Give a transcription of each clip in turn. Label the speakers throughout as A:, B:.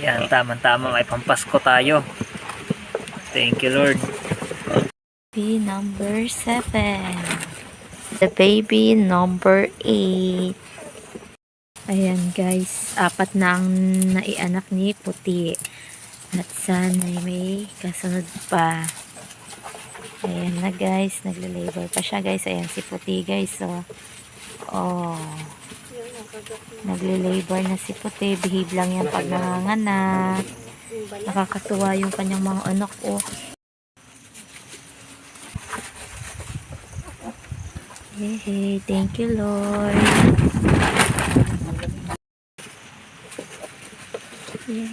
A: Yan, tama-tama. May pampasko tayo. Thank you, Lord.
B: Baby number 7. The baby number 8. Ayan guys, apat na ang naianak ni Puti. At sana'y may kasunod pa. Ayan na guys, nagle-labor pa siya guys. Ayan si Puti guys. So, oh. Nagle-labor na si Puti. Behave lang yan pag nanganganak. Nakakatuwa yung kanyang mga anak. Oh. Yay, thank you Lord. Yay,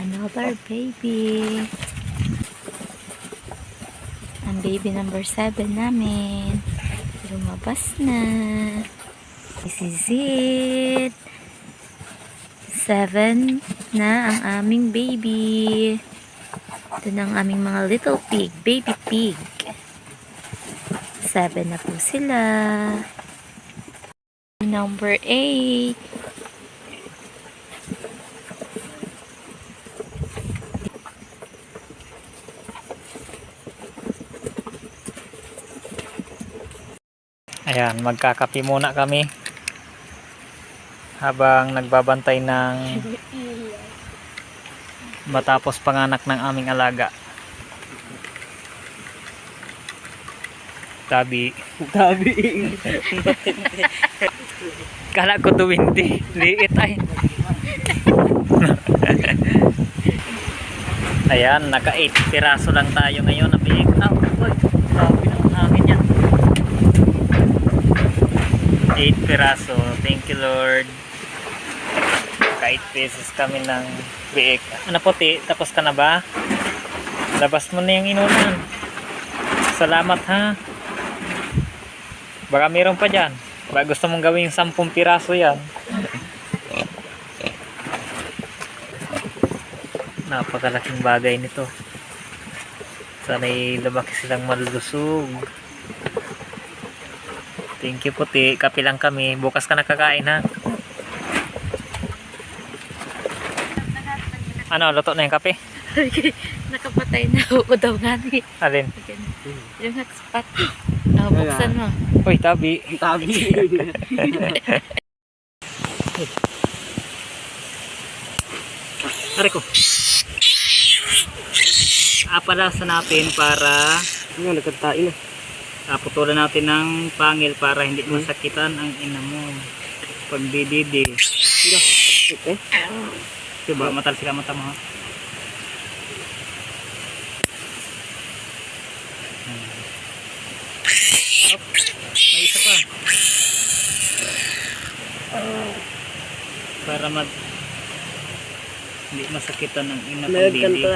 B: another baby. Ang baby number 7 namin. Lumabas na. This is it. 7 na ang aming baby. Ito na ang aming mga little pig, baby pig. Seven na po sila. Number eight.
A: Ayan, magkakapi muna kami. Habang nagbabantay ng matapos panganak ng aming alaga. Tabi.
C: Tabi.
A: Kala ko 20. Liit ay. Ayan, naka 8 piraso lang tayo ngayon. Nabiig. Ah, uy. Grabe ng hangin yan. 8 piraso. Thank you, Lord. Naka 8 pesos kami ng biik. Ano puti? Tapos ka na ba? Labas mo na yung inunan. Salamat ha. Baka meron pa dyan. Baka gusto mong gawing 10 piraso yan. Napakalaking bagay nito. Sana'y lumaki silang malulusog. Thank you puti. Kape lang kami. Bukas ka nakakain ha. Ano, luto na yung kape?
B: Nakapatay na ako daw nga ni.
A: Alin?
B: Yung hotspot. Oh, buksan mo.
A: Uy, tabi.
C: Tabi.
A: Ari ko. Apalasan natin para
C: Ano, nagkantain na.
A: Ah, putulan natin ng pangil para hindi masakitan ang ina mo. Pagdididi.
C: Eh,
A: Diba, matalsik ang mata mo ha? May isa pa. Para mag hindi masakitan ang ina
C: nagkantain na.